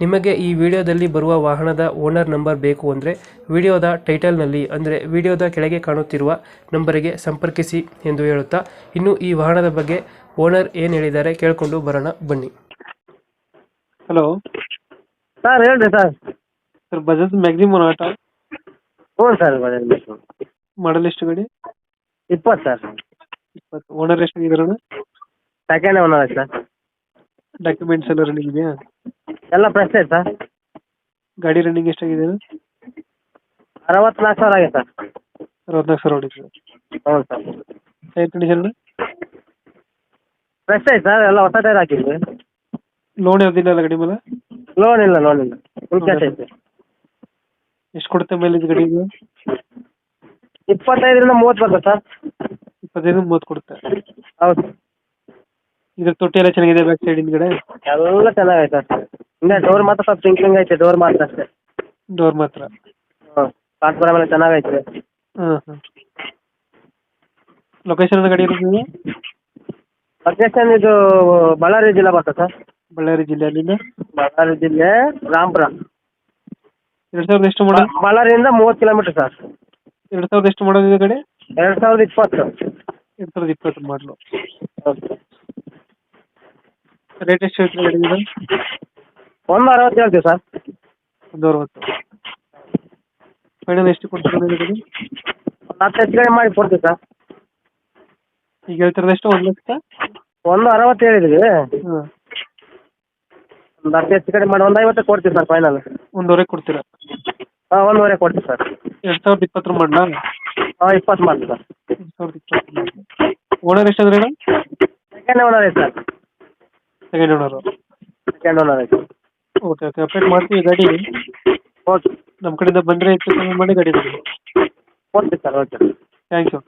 ನಿಮಗೆ ಈ ವಿಡಿಯೋದಲ್ಲಿ ಬರುವ ವಾಹನದ ಓನರ್ ನಂಬರ್ ಬೇಕು ಅಂದರೆ ವಿಡಿಯೋದ ಟೈಟಲ್ನಲ್ಲಿ ಅಂದರೆ ವಿಡಿಯೋದ ಕೆಳಗೆ ಕಾಣುತ್ತಿರುವ ನಂಬರಿಗೆ ಸಂಪರ್ಕಿಸಿ ಎಂದು ಹೇಳುತ್ತಾ ಇನ್ನು ಈ ವಾಹನದ ಬಗ್ಗೆ ಓನರ್ ಏನು ಹೇಳಿದ್ದಾರೆ ಕೇಳಿಕೊಂಡು ಬರೋಣ ಬನ್ನಿ. ಹಲೋ. ಸರ್ ಹೇಳ್ರಿ ಸರ್. ಸರ್ ಬಜಾಜ್ ಮ್ಯಾಕ್ಸಿಮಮ್ ಆಟ ಹ್ಞೂ ಸರ್ ಬರೋದು ಮಾಡಲ್ ಎಷ್ಟು ಗಡಿ? ಇಪ್ಪತ್ತು ಸರ್. ಇಪ್ಪತ್ತು. ಓನರ್ ಎಷ್ಟು ಸೆಕೆಂಡ್ ಓನರ್ ಸರ್. ಡಾಕ್ಯುಮೆಂಟ್ಸ್ ಎಲ್ಲ ರನ್ನಿಂಗ್ ಇದೆಯಾ? ಎಲ್ಲ ಫ್ರೆಶ್ ಐತೆ? ಸರ್ ಗಾಡಿ ರನ್ನಿಂಗ್ ಎಷ್ಟಾಗಿದೆ ಅರವತ್ನಾಲ್ಕು ಸಾವಿರ ಆಗಿದೆ ಸರ್. ಅರವತ್ನಾಲ್ಕು ಸಾವಿರ ಹೊಡಿತು ಹೌದು ಸರ್. ಟೈರ್ ಕಂಡೀಷನ್ ಫ್ರೆಶ್ ಐತೆ ಸರ್ ಎಲ್ಲ ಹೊಸ ಟೈರ್ ಹಾಕಿದ್ವಿ. ಲೋನ್ ಯಾವ್ದಿಲ್ಲ ಅಲ್ಲ ಗಾಡಿ ಮೇಲೆ? ಲೋನ್ ಇಲ್ಲ ಲೋನ್ ಇಲ್ಲ. ಫುಲ್ ಕ್ಯಾಶ್ ಐತೆ. ಎಷ್ಟು ಕೊಡುತ್ತೆ ಮೇಲೆ ಇದು? ಗಾಡಿಗೆ ಇಪ್ಪತ್ತೈದರಿಂದ ಮೂವತ್ತು ಬರ್ತದೆ ಸರ್. ಇಪ್ಪತ್ತೈದು ಮೂವತ್ತು ಕೊಡುತ್ತೆ. ಹೌದು. ಇದ್ರ ತೊಟ್ಟಿ ಎಲ್ಲ ಚೆನ್ನಾಗಿದೆ ಬ್ಯಾಕ್ ಸೈಡ್ ಹಿಂದ್ಗಡೆ? ಎಲ್ಲ ಚೆನ್ನಾಗೈತೆ ಸರ್. ಹಿಂದೆ ಡೋರ್ ಮಾತ್ರ ಸ್ವಲ್ಪ ಸಿಂಕ್ಲಿಂಗ್ ಐತೆ ಡೋರ್ ಮಾತ್ರ ಅಷ್ಟೇ. ಡೋರ್ ಮಾತ್ರ? ಹ್ಞೂ ಪ್ಲಾಟ್ಫಾರ್ಮ್ ಎಲ್ಲ ಚೆನ್ನಾಗೈತೆ ಹಾಂ ಹಾಂ ಲೊಕೇಶನ್ ಗಾಡಿ ಇರೋದು? ಲೊಕೇಶನ್ ಇದು ಬಳ್ಳಾರಿ ಜಿಲ್ಲೆ ಬರ್ತದೆ ಸರ್. ಬಳ್ಳಾರಿ ಜಿಲ್ಲೆ ಅಲ್ಲಿಂದ? ಬಳ್ಳಾರಿ ಜಿಲ್ಲೆ ರಾಮಪುರ. ಎರಡು ಸಾವಿರದ ಎಷ್ಟು ಮಾಡೋದು ಬಳ್ಳಾರಿಯಿಂದ ಮೂವತ್ತು ಕಿಲೋಮೀಟರ್ ಸರ್. ಎರಡು ಸಾವಿರದ ಎಷ್ಟು ಮಾಡೋದಿದೆ ಗಾಡಿ? ಎರಡು ಸಾವಿರದ ಇಪ್ಪತ್ತು. ಎರಡು ಸಾವಿರದ ಇಪ್ಪತ್ತು ಮಾಡಲು ರೇಟ್ ಎಷ್ಟು ಹೇಳ್ತೀರಿ ಗಾಡಿಗೆ ಒಂದು ಅರವತ್ತು ಹೇಳ್ತೀವಿ ಸರ್. ಒಂದು ಅರವತ್ತು. ಫೈನಲ್ ಎಷ್ಟು ಕೊಡ್ತೀರಾ ಒಂದು ಹತ್ತು ಹೆಚ್ಚು ಕಡಿಮೆ ಮಾಡಿ ಕೊಡ್ತೀವಿ ಸರ್. ಈಗ ಹೇಳ್ತಿರೋದು ಎಷ್ಟು? ಒಂದು ಲಕ್ಷ? ಒಂದು ಅರವತ್ತು ಹೇಳಿದ್ವಿ. ಹಾಂ. ಒಂದು ಹತ್ತು ಹೆಚ್ಚು ಕಡಿಮೆ ಮಾಡಿ ಒಂದು ಐವತ್ತು ಕೊಡ್ತೀವಿ ಸರ್ ಫೈನಲ್ ಒಂದೂವರೆ ಕೊಡ್ತೀರಾ? ಹಾಂ ಒಂದೂವರೆ ಕೊಡ್ತೀವಿ ಸರ್. ಎರಡು ಸಾವಿರದ ಇಪ್ಪತ್ತರ ಮಾಡಲಾ? ಹಾಂ ಇಪ್ಪತ್ತು ಮಾಡಿ ಸರ್. ಎರಡು ಸಾವಿರದ ಇಪ್ಪತ್ತು ಓನರ್ ಎಷ್ಟು ಹೇಳಿ ಸೆಕೆಂಡ್ ಓನರ್ ಐತೆ sir. Second owner second owner ಐತೆ. ಓಕೆ ಓಕೆ ಅಪ್ಡೇಟ್ ಮಾಡ್ತೀವಿ ಗಾಡಿ. ಓಕೆ ನಮ್ಮ ಕಡೆಯಿಂದ ಬಂದರೆ ಹೆಚ್ಚು ಕಮ್ಮಿ ಮಾಡಿ ಗಾಡಿ ಕೊಡಿ okay sir okay thank you